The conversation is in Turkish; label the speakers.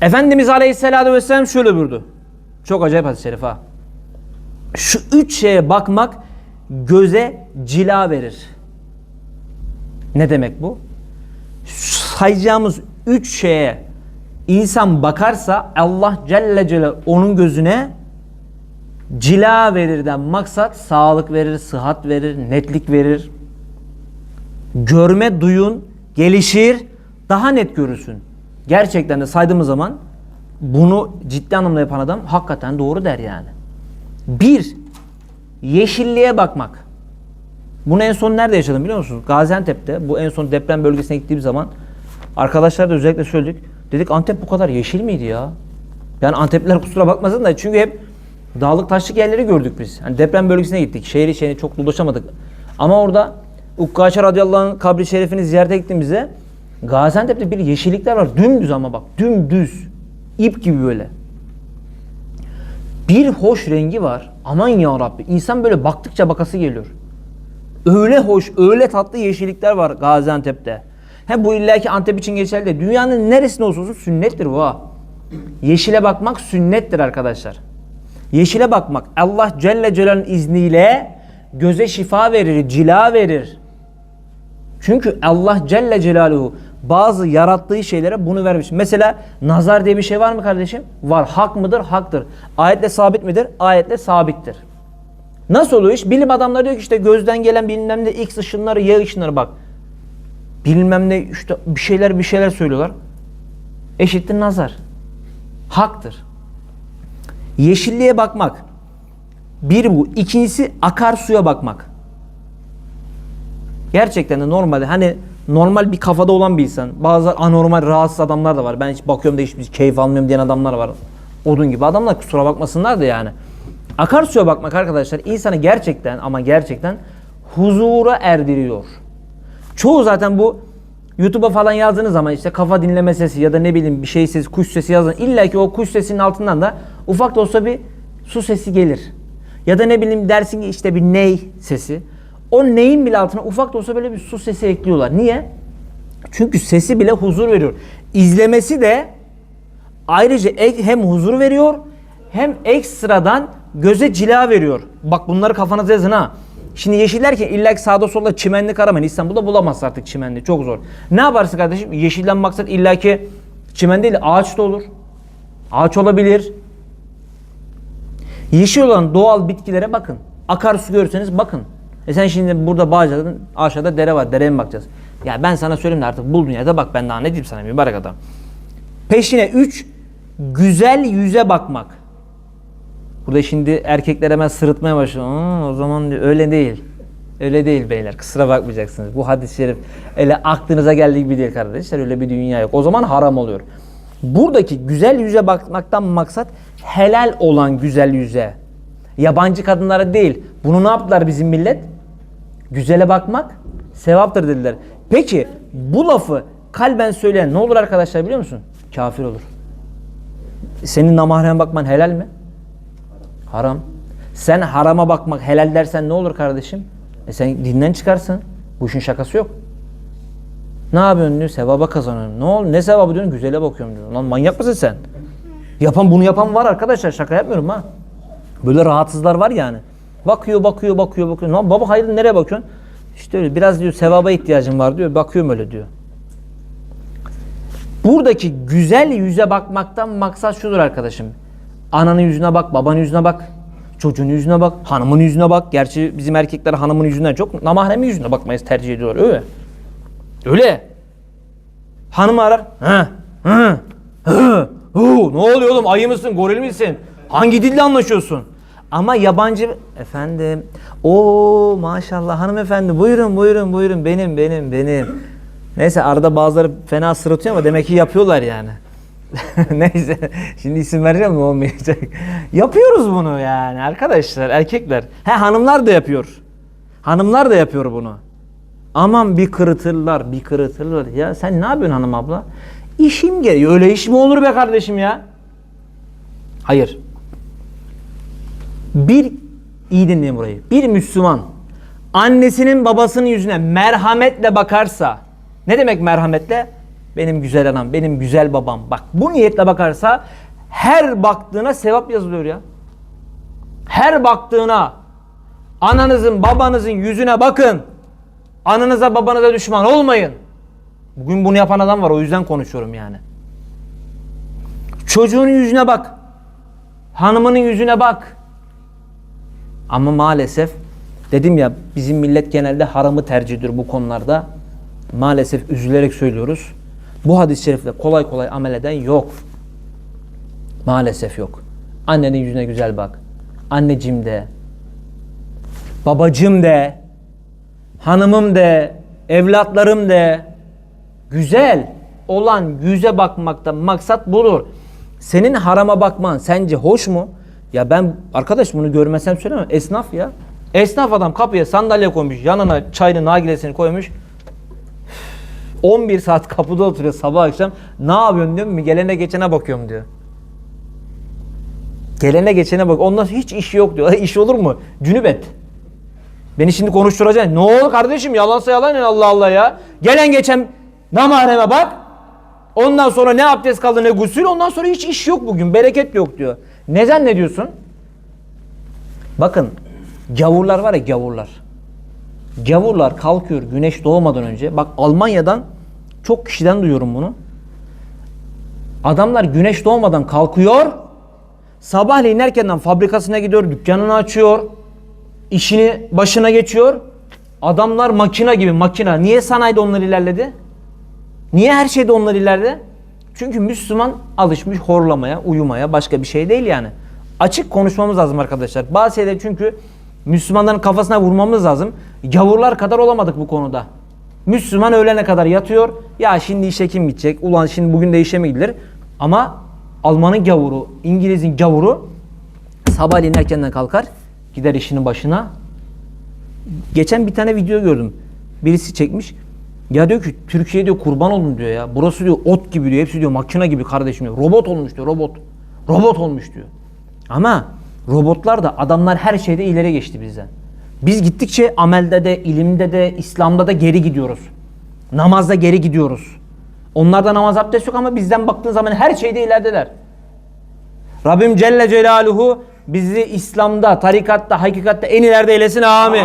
Speaker 1: Efendimiz Aleyhisselatü Vesselam şöyle buyurdu. Çok acayip hadis-i şerif ha. Şu üç şeye bakmak göze cila verir. Ne demek bu? Sayacağımız üç şeye insan bakarsa Allah Celle Celle onun gözüne cila verirden maksat sağlık verir, sıhhat verir, netlik verir. Görme duyun gelişir, daha net görürsün. Gerçekten de saydığımız zaman bunu ciddi anlamda yapan adam hakikaten doğru der yani. Bir, yeşilliğe bakmak. Bunu en son nerede yaşadım biliyor musunuz? Gaziantep'te. Bu en son deprem bölgesine gittiğim zaman arkadaşlar da özellikle söyledik. Dedik Antep bu kadar yeşil miydi ya? Yani Antepliler kusura bakmasın da çünkü hep dağlık taşlık yerleri gördük biz. Hani deprem bölgesine gittik. Şehir içine çok dolaşamadık. Ama orada Ukkaşa radıyallahu anh kabri şerifini ziyarete gittiğimizde Gaziantep'te bir yeşillikler var. Dümdüz ama bak dümdüz. İp gibi böyle. Bir hoş rengi var. Aman ya Rabbi. İnsan böyle baktıkça bakası geliyor. Öyle hoş, öyle tatlı yeşillikler var Gaziantep'te. He bu illaki Antep için geçerli değil. Dünyanın neresinde olsa olsun sünnettir bu ha. Yeşile bakmak sünnettir arkadaşlar. Yeşile bakmak Allah Celle Celal'in izniyle göze şifa verir, cila verir. Çünkü Allah Celle Celaluhu bazı yarattığı şeylere bunu vermiş. Mesela nazar diye bir şey var mı kardeşim? Var. Hak mıdır? Haktır. Ayetle sabit midir? Ayetle sabittir. Nasıl oluyor iş? Bilim adamları diyor ki işte gözden gelen bilmem ne X ışınları, Y ışınları bak. Bilmem ne işte bir şeyler bir şeyler söylüyorlar. Eşittir nazar. Haktır. Yeşilliğe bakmak. Bir bu. İkincisi akarsuya bakmak. Gerçekten de normalde hani normal bir kafada olan bir insan. Bazı anormal rahatsız adamlar da var. Ben hiç bakıyorum da hiçbir keyif almıyorum diyen adamlar var. Odun gibi adamlar kusura bakmasınlar da yani. Akarsuya bakmak arkadaşlar insanı gerçekten ama gerçekten huzura erdiriyor. Çoğu zaten bu YouTube'a falan yazdığınız zaman işte kafa dinleme sesi ya da ne bileyim bir şey sesi, kuş sesi yazın. İlla ki o kuş sesinin altından da ufak da olsa bir su sesi gelir. Ya da ne bileyim dersin ki işte bir ney sesi. O neyin bile altına ufak da olsa böyle bir su sesi ekliyorlar. Niye? Çünkü sesi bile huzur veriyor. İzlemesi de ayrıca hem huzur veriyor hem ekstradan göze cila veriyor. Bak bunları kafanıza yazın ha. Şimdi yeşil derken illa ki sağda solda çimenlik aramayın. İstanbul'da bulamazsın artık çimenli. Çok zor. Ne yaparsın kardeşim? Yeşilden maksat illa ki çimen değil ağaç da olur. Ağaç olabilir. Yeşil olan doğal bitkilere bakın. Akarsu görürseniz bakın. E sen şimdi burada Bağcılar'ın aşağıda dere var. Dereye mi bakacağız? Ya ben sana söyleyeyim de artık buldun ya da bak ben daha ne diyeyim sana mübarek adam. Peşine 3 güzel yüze bakmak. Burada şimdi erkekler hemen sırıtmaya başlıyor. "Aa, o zaman öyle değil. Öyle değil beyler. Kusura bakmayacaksınız. Bu hadis-i şerif öyle aklınıza geldiği gibi değil kardeşler. Öyle bir dünya yok. O zaman haram oluyor. Buradaki güzel yüze bakmaktan maksat helal olan güzel yüze. Yabancı kadınlara değil. Bunu ne yaptılar bizim millet? Güzele bakmak sevaptır dediler. Peki bu lafı kalben söyleyen ne olur arkadaşlar biliyor musun? Kafir olur. Senin namahrem bakman helal mi? Haram. Sen harama bakmak helal dersen ne olur kardeşim? E sen dinden çıkarsın. Bu işin şakası yok. Ne yapıyorsun diyor? Sevaba kazanıyorum. Ne oldu? Ne sevabı diyorsun? Güzele bakıyorum diyor. Lan manyak mısın sen? Yapan bunu yapan var arkadaşlar. Şaka yapmıyorum ha. Böyle rahatsızlar var yani. Bakıyor, bakıyor, bakıyor, bakıyor. Lan baba hayır nereye bakıyorsun? İşte öyle biraz diyor sevaba ihtiyacım var diyor. Bakıyorum öyle diyor. Buradaki güzel yüze bakmaktan maksat şudur arkadaşım. Ananın yüzüne bak, babanın yüzüne bak, çocuğun yüzüne bak, hanımın yüzüne bak. Gerçi bizim erkekler hanımın yüzünden çok namahremin yüzüne bakmayı tercih ediyorlar. Öyle. Öyle. Hanım arar. Hı, hı, hı, hu, ne oluyor oğlum? Ayı mısın? Goril misin? Hangi dille anlaşıyorsun? Ama yabancı efendim. O maşallah hanımefendi buyurun buyurun buyurun benim benim benim. Neyse arada bazıları fena sırıtıyor ama demek ki yapıyorlar yani. Neyse şimdi isim vereceğim mi olmayacak. Yapıyoruz bunu yani arkadaşlar erkekler. He hanımlar da yapıyor. Hanımlar da yapıyor bunu. Aman bir kırıtırlar bir kırıtırlar. Ya sen ne yapıyorsun hanım abla? İşim geliyor. Öyle iş mi olur be kardeşim ya? Hayır. Bir iyi dinleyin burayı. Bir Müslüman annesinin babasının yüzüne merhametle bakarsa ne demek merhametle? benim güzel anam, benim güzel babam. Bak bu niyetle bakarsa her baktığına sevap yazılıyor ya. Her baktığına ananızın, babanızın yüzüne bakın. Ananıza, babanıza düşman olmayın. Bugün bunu yapan adam var o yüzden konuşuyorum yani. Çocuğun yüzüne bak. Hanımının yüzüne bak. Ama maalesef dedim ya bizim millet genelde haramı tercih ediyor bu konularda. Maalesef üzülerek söylüyoruz. Bu hadis-i şerifle kolay kolay amel eden yok. Maalesef yok. Annenin yüzüne güzel bak. Anneciğim de, babacığım de, hanımım de, evlatlarım de. Güzel olan yüze bakmakta maksat budur. Senin harama bakman sence hoş mu? Ya ben arkadaş bunu görmesem söylemem. Esnaf ya. Esnaf adam kapıya sandalye koymuş. Yanına çayını nargilesini koymuş. 11 saat kapıda oturuyor sabah akşam. Ne yapıyorsun diyorum. Gelene geçene bakıyorum diyor. Gelene geçene bak. Ondan hiç iş yok diyor. İş olur mu? Cünübet. Beni şimdi konuşturacaksın. Ne oldu kardeşim? Yalansa yalan ya Allah Allah ya. Gelen geçen namahreme bak. Ondan sonra ne abdest kaldı ne gusül. Ondan sonra hiç iş yok bugün. Bereket yok diyor. Ne zannediyorsun? Bakın gavurlar var ya gavurlar. Gavurlar kalkıyor güneş doğmadan önce. Bak Almanya'dan çok kişiden duyuyorum bunu. Adamlar güneş doğmadan kalkıyor. Sabahleyin erkenden fabrikasına gidiyor, dükkanını açıyor. işini başına geçiyor. Adamlar makina gibi makina. Niye sanayide onlar ilerledi? Niye her şeyde onlar ileride? Çünkü Müslüman alışmış horlamaya, uyumaya, başka bir şey değil yani. Açık konuşmamız lazım arkadaşlar. Bazı şeyleri çünkü Müslümanların kafasına vurmamız lazım. Gavurlar kadar olamadık bu konuda. Müslüman öğlene kadar yatıyor. Ya şimdi işe kim gidecek? Ulan şimdi bugün de işe mi gidilir? Ama Almanın gavuru, İngiliz'in gavuru sabahleyin erkenden kalkar. Gider işinin başına. Geçen bir tane video gördüm. Birisi çekmiş. Ya diyor ki Türkiye diyor kurban olun diyor ya. Burası diyor ot gibi diyor. Hepsi diyor makine gibi kardeşim diyor. Robot olmuş diyor robot. Robot olmuş diyor. Ama robotlar da adamlar her şeyde ileri geçti bizden. Biz gittikçe amelde de, ilimde de, İslam'da da geri gidiyoruz. Namazda geri gidiyoruz. Onlarda namaz abdest yok ama bizden baktığın zaman her şeyde ilerideler. Rabbim Celle Celaluhu bizi İslam'da, tarikatta, hakikatte en ileride eylesin. Amin.